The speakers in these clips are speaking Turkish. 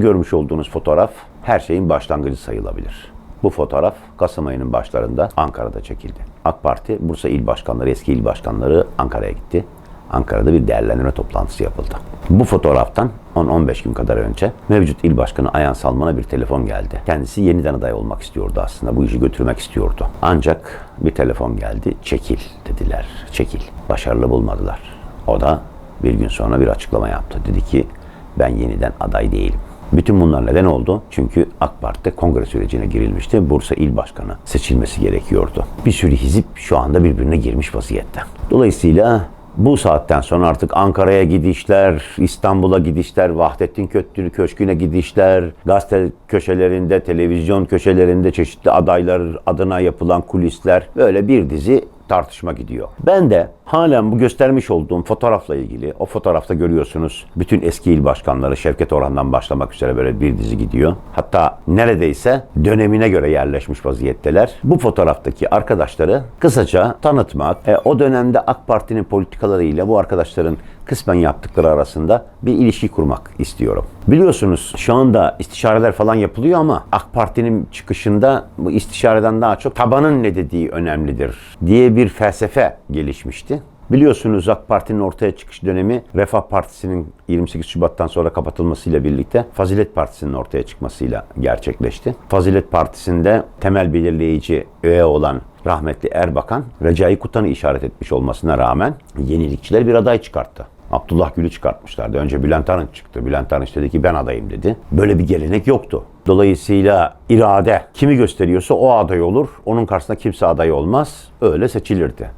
Görmüş olduğunuz fotoğraf her şeyin başlangıcı sayılabilir. Bu fotoğraf Kasım ayının başlarında Ankara'da çekildi. AK Parti Bursa İl Başkanları, eski il başkanları Ankara'ya gitti. Ankara'da bir değerlendirme toplantısı yapıldı. Bu fotoğraftan 10-15 gün kadar önce mevcut il başkanı Ayhan Salman'a bir telefon geldi. Kendisi yeniden aday olmak istiyordu aslında. Bu işi götürmek istiyordu. Ancak bir telefon geldi. Çekil dediler. Çekil. Başarılı bulmadılar. O da bir gün sonra bir açıklama yaptı. Dedi ki ben yeniden aday değilim. Bütün bunlar neden oldu? Çünkü AK Parti'de kongre sürecine girilmişti. Bursa İl Başkanı seçilmesi gerekiyordu. Bir sürü hizip şu anda birbirine girmiş vaziyette. Dolayısıyla bu saatten sonra artık Ankara'ya gidişler, İstanbul'a gidişler, Vahdettin Köktürk Köşkü'ne gidişler, gazete köşelerinde, televizyon köşelerinde çeşitli adaylar adına yapılan kulisler böyle bir dizi tartışma gidiyor. Ben de halen bu göstermiş olduğum fotoğrafla ilgili, o fotoğrafta görüyorsunuz bütün eski il başkanları Şevket Orhan'dan başlamak üzere böyle bir dizi gidiyor. Hatta neredeyse dönemine göre yerleşmiş vaziyetteler. Bu fotoğraftaki arkadaşları kısaca tanıtmak, e, o dönemde AK Parti'nin politikalarıyla bu arkadaşların kısmen yaptıkları arasında bir ilişki kurmak istiyorum. Biliyorsunuz şu anda istişareler falan yapılıyor ama AK Parti'nin çıkışında bu istişareden daha çok tabanın ne dediği önemlidir diye bir felsefe gelişmişti. Biliyorsunuz AK Parti'nin ortaya çıkış dönemi Refah Partisi'nin 28 Şubat'tan sonra kapatılmasıyla birlikte Fazilet Partisi'nin ortaya çıkmasıyla gerçekleşti. Fazilet Partisi'nde temel belirleyici öğe olan rahmetli Erbakan, Recai Kutan'ı işaret etmiş olmasına rağmen yenilikçiler bir aday çıkarttı. Abdullah Gül'ü çıkartmışlardı. Önce Bülent Arınç çıktı. Bülent Arınç dedi ki ben adayım dedi. Böyle bir gelenek yoktu. Dolayısıyla irade kimi gösteriyorsa o aday olur. Onun karşısında kimse aday olmaz. Öyle seçilirdi.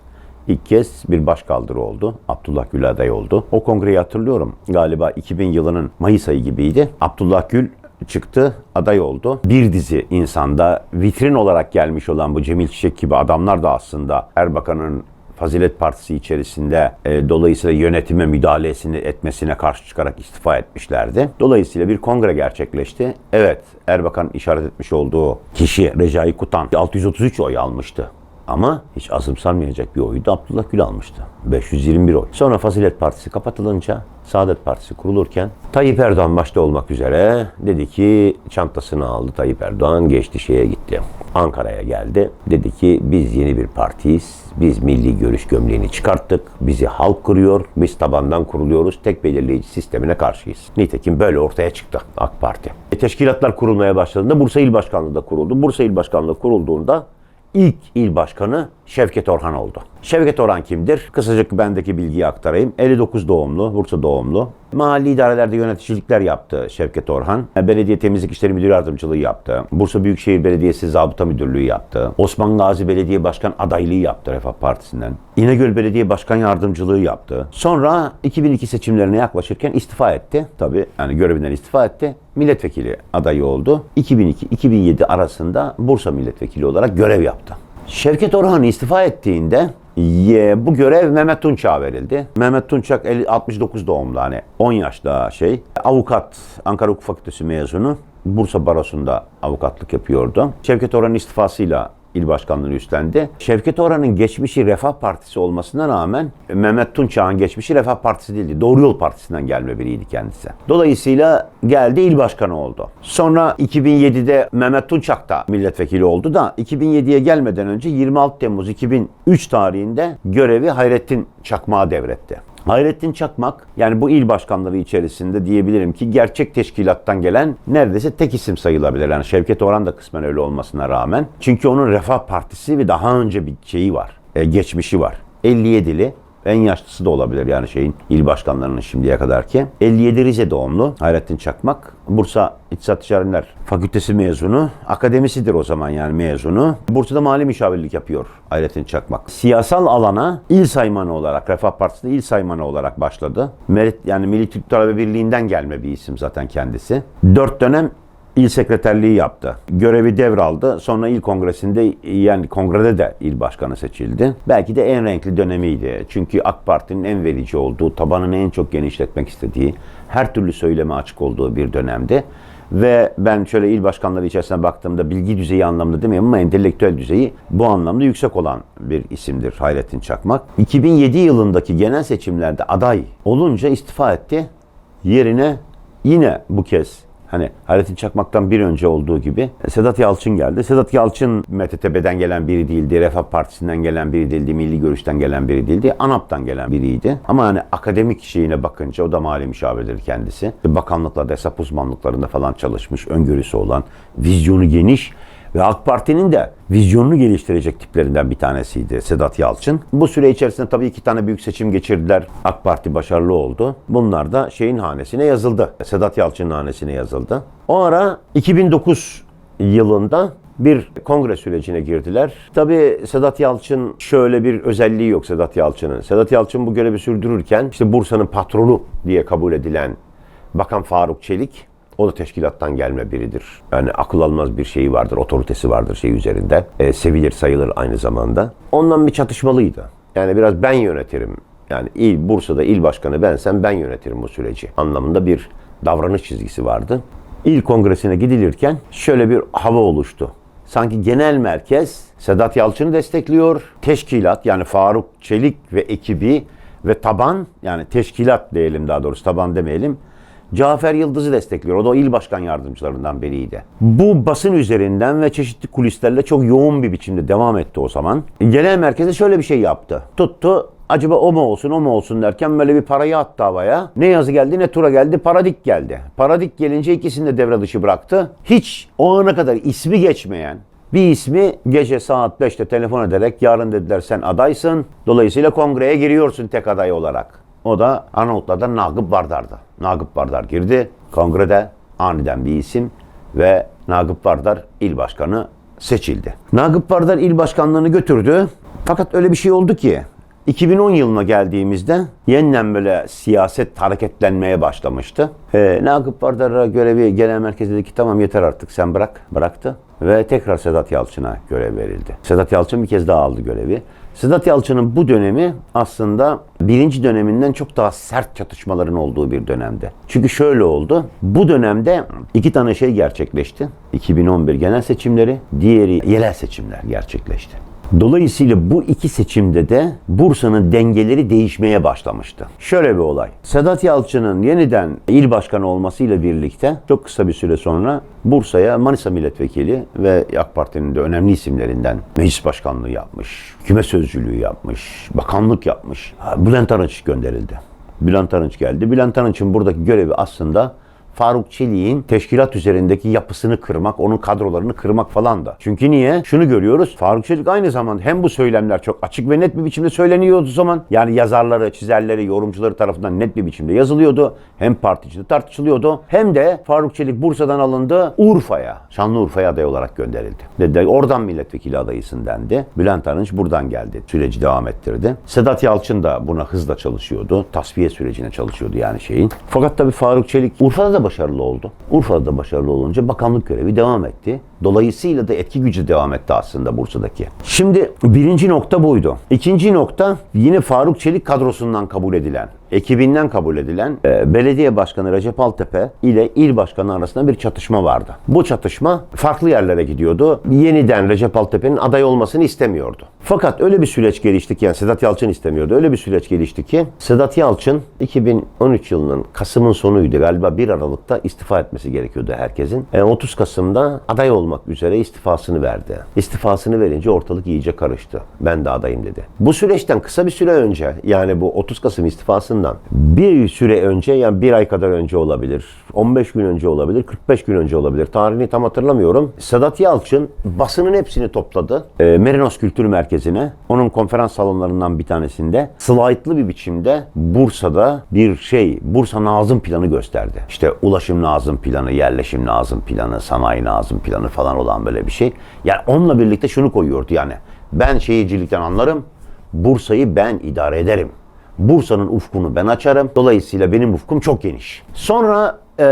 İlk kez bir başkaldırı oldu. Abdullah Gül aday oldu. O kongreyi hatırlıyorum. Galiba 2000 yılının Mayıs ayı gibiydi. Abdullah Gül çıktı, aday oldu. Bir dizi insanda vitrin olarak gelmiş olan bu Cemil Çiçek gibi adamlar da aslında Erbakan'ın Fazilet Partisi içerisinde e, dolayısıyla yönetime müdahalesini etmesine karşı çıkarak istifa etmişlerdi. Dolayısıyla bir kongre gerçekleşti. Evet, Erbakan işaret etmiş olduğu kişi Recai Kutan 633 oy almıştı. Ama hiç azımsanmayacak bir oyu da Abdullah Gül almıştı. 521 oy. Sonra Fazilet Partisi kapatılınca Saadet Partisi kurulurken Tayyip Erdoğan başta olmak üzere dedi ki çantasını aldı Tayyip Erdoğan geçti şeye gitti. Ankara'ya geldi. Dedi ki biz yeni bir partiyiz. Biz milli görüş gömleğini çıkarttık. Bizi halk kuruyor. Biz tabandan kuruluyoruz. Tek belirleyici sistemine karşıyız. Nitekim böyle ortaya çıktı AK Parti. E, teşkilatlar kurulmaya başladığında Bursa İl Başkanlığı da kuruldu. Bursa İl Başkanlığı kurulduğunda ilk il başkanı Şevket Orhan oldu. Şevket Orhan kimdir? Kısacık bendeki bilgiyi aktarayım. 59 doğumlu, Bursa doğumlu. Mahalli idarelerde yöneticilikler yaptı Şevket Orhan. Belediye Temizlik İşleri Müdür Yardımcılığı yaptı. Bursa Büyükşehir Belediyesi Zabıta Müdürlüğü yaptı. Osman Gazi Belediye Başkan adaylığı yaptı Refah Partisi'nden. İnegöl Belediye Başkan Yardımcılığı yaptı. Sonra 2002 seçimlerine yaklaşırken istifa etti. Tabii yani görevinden istifa etti. Milletvekili adayı oldu. 2002-2007 arasında Bursa Milletvekili olarak görev yaptı. Şevket Orhan istifa ettiğinde ye, bu görev Mehmet Tunçak'a verildi. Mehmet Tunçak 50 69 doğumlu hani 10 yaşta şey. Avukat, Ankara Hukuk Fakültesi mezunu. Bursa Barosu'nda avukatlık yapıyordu. Şevket Orhan'ın istifasıyla il başkanlığını üstlendi. Şevket Orhan'ın geçmişi Refah Partisi olmasına rağmen Mehmet Tunçak'ın geçmişi Refah Partisi değildi. Doğru Yol Partisi'nden gelme biriydi kendisi. Dolayısıyla geldi il başkanı oldu. Sonra 2007'de Mehmet Tunçak da milletvekili oldu da 2007'ye gelmeden önce 26 Temmuz 2003 tarihinde görevi Hayrettin Çakmak'a devretti. Hayrettin Çakmak yani bu il başkanları içerisinde diyebilirim ki gerçek teşkilattan gelen neredeyse tek isim sayılabilir. Yani Şevket Orhan da kısmen öyle olmasına rağmen. Çünkü onun Refah Partisi ve daha önce bir şeyi var, e, geçmişi var. 57'li en yaşlısı da olabilir yani şeyin il başkanlarının şimdiye kadar ki. 57 Rize doğumlu Hayrettin Çakmak. Bursa İktisat Ticaretler Fakültesi mezunu. Akademisidir o zaman yani mezunu. Bursa'da mali müşavirlik yapıyor Hayrettin Çakmak. Siyasal alana il saymanı olarak Refah Partisi'nde il saymanı olarak başladı. Merit yani Milli Türk Talebe Birliği'nden gelme bir isim zaten kendisi. Dört dönem il sekreterliği yaptı. Görevi devraldı. Sonra il kongresinde yani kongrede de il başkanı seçildi. Belki de en renkli dönemiydi. Çünkü AK Parti'nin en verici olduğu, tabanını en çok genişletmek istediği, her türlü söyleme açık olduğu bir dönemdi. Ve ben şöyle il başkanları içerisine baktığımda bilgi düzeyi anlamında demiyorum ama entelektüel düzeyi bu anlamda yüksek olan bir isimdir Hayrettin Çakmak. 2007 yılındaki genel seçimlerde aday olunca istifa etti. Yerine yine bu kez Hani Hayrettin Çakmak'tan bir önce olduğu gibi Sedat Yalçın geldi. Sedat Yalçın MTTB'den gelen biri değildi. Refah Partisi'nden gelen biri değildi. Milli Görüş'ten gelen biri değildi. ANAP'tan gelen biriydi. Ama hani akademik şeyine bakınca o da mali müşavirdir kendisi. Bakanlıklarda, hesap uzmanlıklarında falan çalışmış. Öngörüsü olan, vizyonu geniş ve AK Parti'nin de vizyonunu geliştirecek tiplerinden bir tanesiydi Sedat Yalçın. Bu süre içerisinde tabii iki tane büyük seçim geçirdiler. AK Parti başarılı oldu. Bunlar da şeyin hanesine yazıldı. Sedat Yalçın'ın hanesine yazıldı. O ara 2009 yılında bir kongre sürecine girdiler. Tabii Sedat Yalçın şöyle bir özelliği yok Sedat Yalçın'ın. Sedat Yalçın bu görevi sürdürürken işte Bursa'nın patronu diye kabul edilen Bakan Faruk Çelik o da teşkilattan gelme biridir. Yani akıl almaz bir şeyi vardır, otoritesi vardır şey üzerinde. E, sevilir sayılır aynı zamanda. Ondan bir çatışmalıydı. Yani biraz ben yönetirim. Yani il, Bursa'da il başkanı bensem ben yönetirim bu süreci anlamında bir davranış çizgisi vardı. İl kongresine gidilirken şöyle bir hava oluştu. Sanki genel merkez Sedat Yalçın'ı destekliyor. Teşkilat yani Faruk Çelik ve ekibi ve taban yani teşkilat diyelim daha doğrusu taban demeyelim. Cafer Yıldız'ı destekliyor. O da il başkan yardımcılarından biriydi. Bu basın üzerinden ve çeşitli kulislerle çok yoğun bir biçimde devam etti o zaman. Genel merkeze şöyle bir şey yaptı. Tuttu acaba o mu olsun o mu olsun derken böyle bir parayı attı havaya. Ne yazı geldi ne tura geldi paradik geldi. Paradik gelince ikisini de devre dışı bıraktı. Hiç o ana kadar ismi geçmeyen bir ismi gece saat 5'te telefon ederek yarın dediler sen adaysın. Dolayısıyla kongreye giriyorsun tek aday olarak. O da Arnavutlar'dan Nagıp Bardar'dı. Nagıp Bardar girdi. Kongrede aniden bir isim ve Nagıp Bardar il başkanı seçildi. Nagıp Bardar il başkanlığını götürdü. Fakat öyle bir şey oldu ki 2010 yılına geldiğimizde yeniden böyle siyaset hareketlenmeye başlamıştı. Ee, Nagıp Bardar'a görevi genel merkeze dedi ki tamam yeter artık sen bırak. Bıraktı ve tekrar Sedat Yalçın'a görev verildi. Sedat Yalçın bir kez daha aldı görevi. Sedat Yalçın'ın bu dönemi aslında birinci döneminden çok daha sert çatışmaların olduğu bir dönemde. Çünkü şöyle oldu. Bu dönemde iki tane şey gerçekleşti. 2011 genel seçimleri, diğeri yerel seçimler gerçekleşti. Dolayısıyla bu iki seçimde de Bursa'nın dengeleri değişmeye başlamıştı. Şöyle bir olay. Sedat Yalçın'ın yeniden il başkanı olmasıyla birlikte çok kısa bir süre sonra Bursa'ya Manisa milletvekili ve AK Parti'nin de önemli isimlerinden meclis başkanlığı yapmış, hükümet sözcülüğü yapmış, bakanlık yapmış. Bülent Arınç gönderildi. Bülent Arınç geldi. Bülent Arınç'ın buradaki görevi aslında Faruk Çelik'in teşkilat üzerindeki yapısını kırmak, onun kadrolarını kırmak falan da. Çünkü niye? Şunu görüyoruz. Faruk Çelik aynı zamanda hem bu söylemler çok açık ve net bir biçimde söyleniyordu o zaman. Yani yazarları, çizerleri, yorumcuları tarafından net bir biçimde yazılıyordu. Hem parti içinde tartışılıyordu. Hem de Faruk Çelik Bursa'dan alındı Urfa'ya, Şanlıurfa'ya aday olarak gönderildi. Dediler oradan milletvekili adayısın dendi. Bülent Arınç buradan geldi. Süreci devam ettirdi. Sedat Yalçın da buna hızla çalışıyordu. Tasfiye sürecine çalışıyordu yani şeyin. Fakat tabii Faruk Çelik Urfa'da da başarılı oldu. Urfa'da da başarılı olunca bakanlık görevi devam etti. Dolayısıyla da etki gücü devam etti aslında Bursa'daki. Şimdi birinci nokta buydu. İkinci nokta yine Faruk Çelik kadrosundan kabul edilen, ekibinden kabul edilen e, belediye başkanı Recep Altepe ile il başkanı arasında bir çatışma vardı. Bu çatışma farklı yerlere gidiyordu. Yeniden Recep Altepe'nin aday olmasını istemiyordu. Fakat öyle bir süreç gelişti ki yani Sedat Yalçın istemiyordu. Öyle bir süreç gelişti ki Sedat Yalçın 2013 yılının Kasım'ın sonuydu galiba 1 Aralık'ta istifa etmesi gerekiyordu herkesin. E, 30 Kasım'da aday olmak üzere istifasını verdi. İstifasını verince ortalık iyice karıştı. Ben de adayım dedi. Bu süreçten kısa bir süre önce yani bu 30 Kasım istifasından bir süre önce yani bir ay kadar önce olabilir. 15 gün önce olabilir, 45 gün önce olabilir. Tarihini tam hatırlamıyorum. Sedat Yalçın basının hepsini topladı. E, Merinos Kültür Merkezi'ne. Onun konferans salonlarından bir tanesinde slaytlı bir biçimde Bursa'da bir şey, Bursa Nazım planı gösterdi. İşte ulaşım Nazım planı, yerleşim Nazım planı, sanayi Nazım planı falan olan böyle bir şey. Yani onunla birlikte şunu koyuyordu yani. Ben şehircilikten anlarım. Bursa'yı ben idare ederim. Bursa'nın ufkunu ben açarım. Dolayısıyla benim ufkum çok geniş. Sonra e,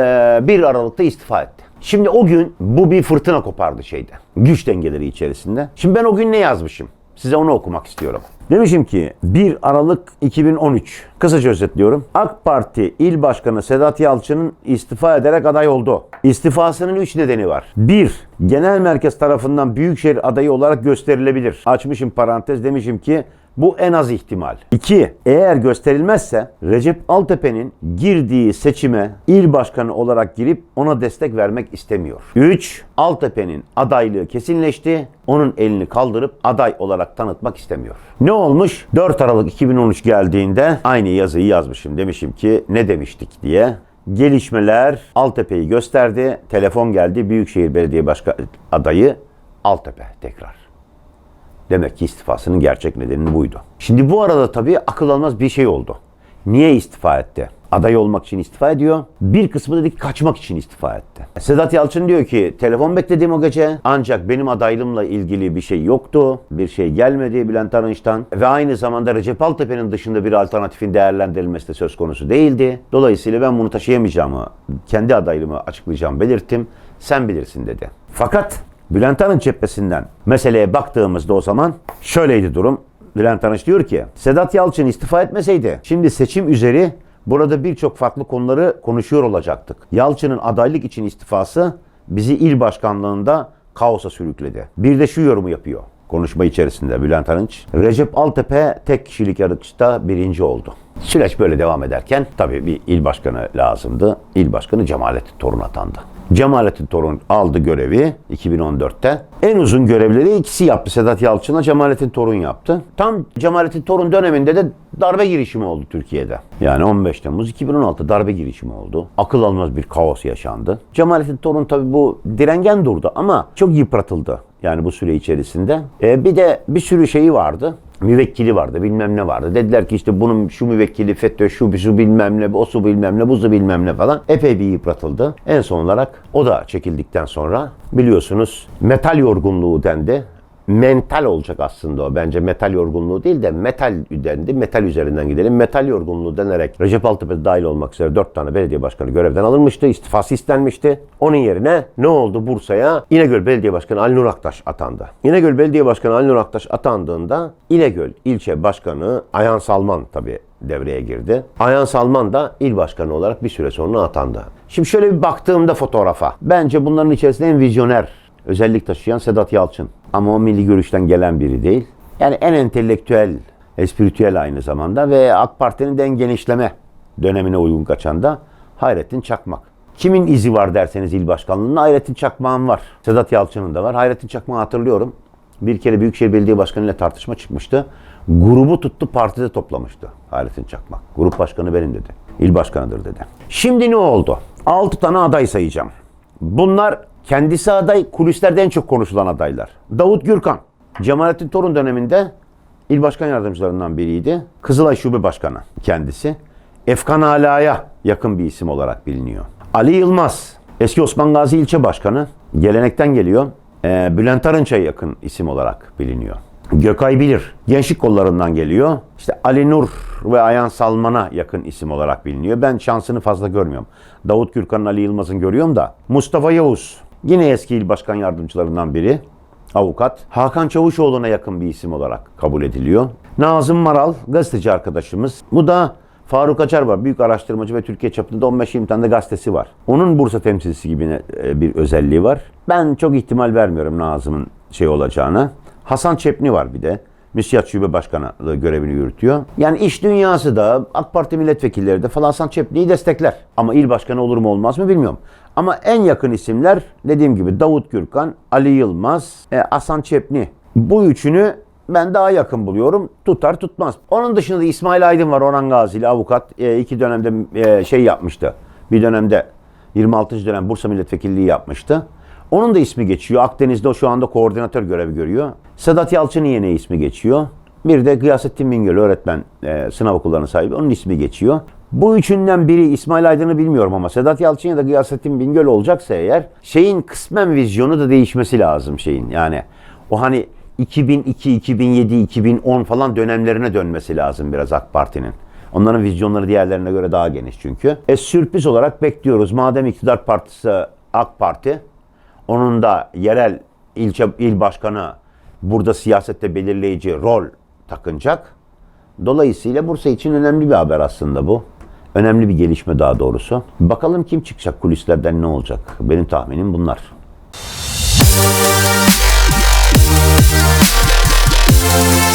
1 Aralık'ta istifa etti. Şimdi o gün bu bir fırtına kopardı şeyde. Güç dengeleri içerisinde. Şimdi ben o gün ne yazmışım? Size onu okumak istiyorum. Demişim ki 1 Aralık 2013. Kısaca özetliyorum. AK Parti İl Başkanı Sedat Yalçın'ın istifa ederek aday oldu. İstifasının 3 nedeni var. 1. Genel merkez tarafından Büyükşehir adayı olarak gösterilebilir. Açmışım parantez demişim ki Bu en az ihtimal. 2. Eğer gösterilmezse Recep Altepe'nin girdiği seçime il başkanı olarak girip ona destek vermek istemiyor. 3. Altepe'nin adaylığı kesinleşti. Onun elini kaldırıp aday olarak tanıtmak istemiyor. Ne olmuş? 4 Aralık 2013 geldiğinde aynı yazıyı yazmışım. Demişim ki ne demiştik diye. Gelişmeler Altepe'yi gösterdi. Telefon geldi. Büyükşehir Belediye Başkanı adayı Altepe tekrar. Demek ki istifasının gerçek nedeni buydu. Şimdi bu arada tabii akıl almaz bir şey oldu. Niye istifa etti? Aday olmak için istifa ediyor. Bir kısmı dedi ki kaçmak için istifa etti. Sedat Yalçın diyor ki telefon bekledim o gece ancak benim adaylığımla ilgili bir şey yoktu. Bir şey gelmedi Bülent Arınç'tan ve aynı zamanda Recep Altepe'nin dışında bir alternatifin değerlendirilmesi de söz konusu değildi. Dolayısıyla ben bunu taşıyamayacağımı, kendi adaylığımı açıklayacağım belirttim. Sen bilirsin dedi. Fakat Bülent Arınç cephesinden meseleye baktığımızda o zaman şöyleydi durum. Bülent Arınç diyor ki Sedat Yalçın istifa etmeseydi şimdi seçim üzeri burada birçok farklı konuları konuşuyor olacaktık. Yalçın'ın adaylık için istifası bizi il başkanlığında kaosa sürükledi. Bir de şu yorumu yapıyor konuşma içerisinde Bülent Arınç. Recep Altepe tek kişilik yarışta birinci oldu. Süreç böyle devam ederken tabii bir il başkanı lazımdı. İl başkanı Cemalettin Torun atandı. Cemalettin Torun aldı görevi 2014'te. En uzun görevleri ikisi yaptı. Sedat Yalçın'la Cemalettin Torun yaptı. Tam Cemalettin Torun döneminde de darbe girişimi oldu Türkiye'de. Yani 15 Temmuz 2016 darbe girişimi oldu. Akıl almaz bir kaos yaşandı. Cemalettin Torun tabii bu direngen durdu ama çok yıpratıldı. Yani bu süre içerisinde. Ee, bir de bir sürü şeyi vardı müvekkili vardı bilmem ne vardı. Dediler ki işte bunun şu müvekkili FETÖ şu şu bilmem ne o su bilmem ne buzu bilmem ne falan epey bir yıpratıldı. En son olarak o da çekildikten sonra biliyorsunuz metal yorgunluğu dendi. Mental olacak aslında o. Bence metal yorgunluğu değil de metal dendi. Metal üzerinden gidelim. Metal yorgunluğu denerek Recep Altepe dahil olmak üzere 4 tane belediye başkanı görevden alınmıştı. İstifası istenmişti. Onun yerine ne oldu Bursa'ya? İnegöl Belediye Başkanı Ali Nur Aktaş atandı. İnegöl Belediye Başkanı Ali Nur Aktaş atandığında İnegöl ilçe başkanı Ayhan Salman tabii devreye girdi. Ayhan Salman da il başkanı olarak bir süre sonra atandı. Şimdi şöyle bir baktığımda fotoğrafa. Bence bunların içerisinde en vizyoner özellik taşıyan Sedat Yalçın. Ama o milli görüşten gelen biri değil. Yani en entelektüel, espritüel aynı zamanda ve AK Parti'nin de en genişleme dönemine uygun kaçan da Hayrettin Çakmak. Kimin izi var derseniz il başkanlığında Hayrettin Çakmak'ın var. Sedat Yalçın'ın da var. Hayrettin Çakmak'ı hatırlıyorum. Bir kere Büyükşehir Belediye Başkanı ile tartışma çıkmıştı. Grubu tuttu partide toplamıştı Hayrettin Çakmak. Grup başkanı benim dedi. İl başkanıdır dedi. Şimdi ne oldu? 6 tane aday sayacağım. Bunlar kendisi aday, kulislerde en çok konuşulan adaylar. Davut Gürkan, Cemalettin Torun döneminde il başkan yardımcılarından biriydi. Kızılay Şube Başkanı kendisi. Efkan Ala'ya yakın bir isim olarak biliniyor. Ali Yılmaz, eski Osman Gazi ilçe başkanı. Gelenekten geliyor. Ee, Bülent Arınç'a yakın isim olarak biliniyor. Gökay Bilir, gençlik kollarından geliyor. İşte Ali Nur ve Ayhan Salman'a yakın isim olarak biliniyor. Ben şansını fazla görmüyorum. Davut Gürkan'ın, Ali Yılmaz'ın görüyorum da. Mustafa Yavuz, yine eski il başkan yardımcılarından biri. Avukat. Hakan Çavuşoğlu'na yakın bir isim olarak kabul ediliyor. Nazım Maral, gazeteci arkadaşımız. Bu da Faruk Açar var. Büyük araştırmacı ve Türkiye çapında 15-20 tane de gazetesi var. Onun Bursa temsilcisi gibi e, bir özelliği var. Ben çok ihtimal vermiyorum Nazım'ın şey olacağına. Hasan Çepni var bir de. Müsiyat Şube Başkanı görevini yürütüyor. Yani iş dünyası da AK Parti milletvekilleri de falan Hasan Çepni'yi destekler. Ama il başkanı olur mu olmaz mı bilmiyorum. Ama en yakın isimler dediğim gibi Davut Gürkan, Ali Yılmaz, e, Hasan Çepni. Bu üçünü ben daha yakın buluyorum. Tutar tutmaz. Onun dışında da İsmail Aydın var Orhan Gazili avukat. E, iki dönemde e, şey yapmıştı. Bir dönemde 26. dönem Bursa milletvekilliği yapmıştı. Onun da ismi geçiyor. Akdeniz'de o şu anda koordinatör görevi görüyor. Sedat Yalçın'ın yine ismi geçiyor. Bir de Gıyasettin Bingöl öğretmen e, sınav okullarının sahibi. Onun ismi geçiyor. Bu üçünden biri İsmail Aydın'ı bilmiyorum ama Sedat Yalçın ya da Gıyasettin Bingöl olacaksa eğer şeyin kısmen vizyonu da değişmesi lazım şeyin. Yani o hani 2002, 2007, 2010 falan dönemlerine dönmesi lazım biraz AK Parti'nin. Onların vizyonları diğerlerine göre daha geniş çünkü. E sürpriz olarak bekliyoruz. Madem iktidar partisi AK Parti, onun da yerel ilçe il başkanı burada siyasette belirleyici rol takınacak. Dolayısıyla Bursa için önemli bir haber aslında bu. Önemli bir gelişme daha doğrusu. Bakalım kim çıkacak kulislerden ne olacak? Benim tahminim bunlar. Müzik